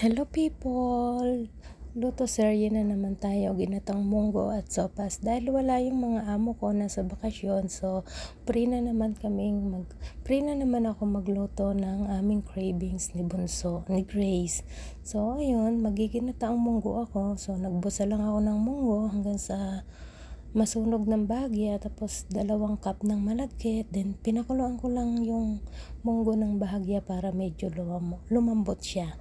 Hello people! Luto serye na naman tayo, ginatang munggo at sopas. Dahil wala yung mga amo ko nasa bakasyon, so free na naman kaming mag free na naman ako magluto ng aming cravings ni Bunso, ni Grace. So ayun, magiginataang munggo ako. So nagbusa lang ako ng munggo hanggang sa masunog ng bahagya tapos dalawang cup ng malagkit then pinakuluan ko lang yung munggo ng bahagya para medyo lumam lumambot siya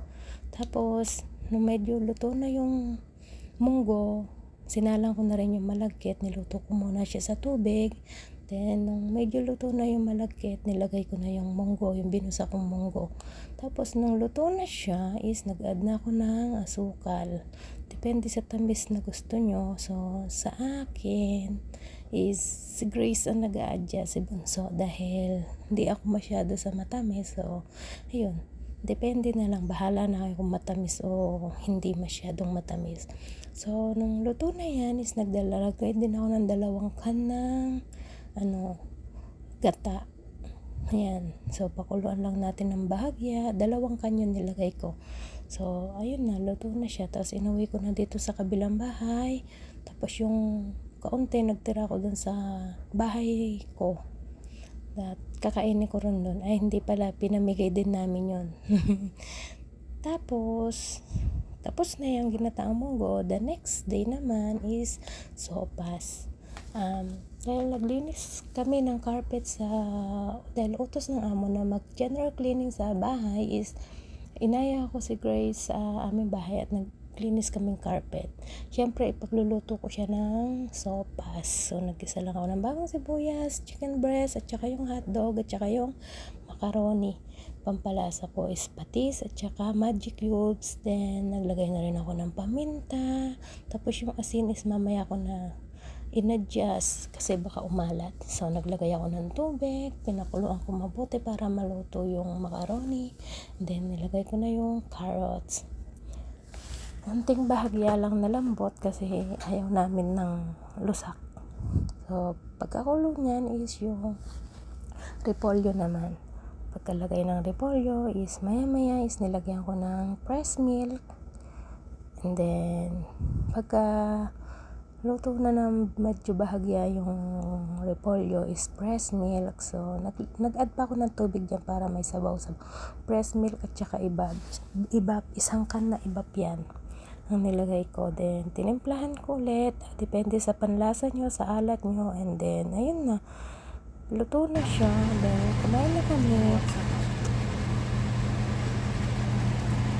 tapos nung medyo luto na yung munggo sinalang ko na rin yung malagkit niluto ko muna siya sa tubig. Then nung medyo luto na yung malagkit nilagay ko na yung munggo yung binusa kong munggo. Tapos nung luto na siya is nag-add na ako ng asukal. Depende sa tamis na gusto nyo. So sa akin is si Grace ang nag-a-adjust si Bunso dahil hindi ako masyado sa matamis. So ayun depende na lang bahala na kung matamis o hindi masyadong matamis so nung luto na yan is nagdalagay din ako ng dalawang can ng ano gata Ayan. So, pakuluan lang natin ng bahagya. Dalawang kanyon nilagay ko. So, ayun na. Luto na siya. Tapos, inuwi ko na dito sa kabilang bahay. Tapos, yung kaunti, nagtira ko dun sa bahay ko. At kakainin ko rin dun. Ay, hindi pala. Pinamigay din namin yon Tapos, tapos na yung ginataang munggo. The next day naman is sopas. Um, dahil naglinis kami ng carpet sa dahil utos ng amo na mag general cleaning sa bahay is inaya ko si Grace sa aming bahay at naglinis kaming carpet. Siyempre, ipagluluto ko siya ng sopas. So, nagkisa lang ako ng bagong sibuyas, chicken breast, at saka yung hotdog, at saka yung macaroni pampalasa ko is patis at saka magic cubes. Then, naglagay na rin ako ng paminta. Tapos, yung asin is mamaya ko na inadjust kasi baka umalat. So, naglagay ako ng tubig. Pinakuluan ko mabuti para maluto yung macaroni. Then, nilagay ko na yung carrots. Konting bahagya lang na lambot kasi ayaw namin ng lusak. So, pagkakulo niyan is yung repolyo naman. Pagkalagay ng repolyo is maya maya is nilagyan ko ng press milk. And then pagka luto na ng medyo bahagya yung repolyo is press milk. So nag, nag-add pa ako ng tubig dyan para may sabaw sa press milk at saka ibab ibab isang kan na ibab yan ang nilagay ko then tinimplahan ko ulit. Depende sa panlasa nyo sa alat nyo and then ayun na. Luto na siya then kumain na kami.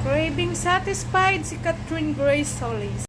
Craving satisfied si Catherine Grace Solis.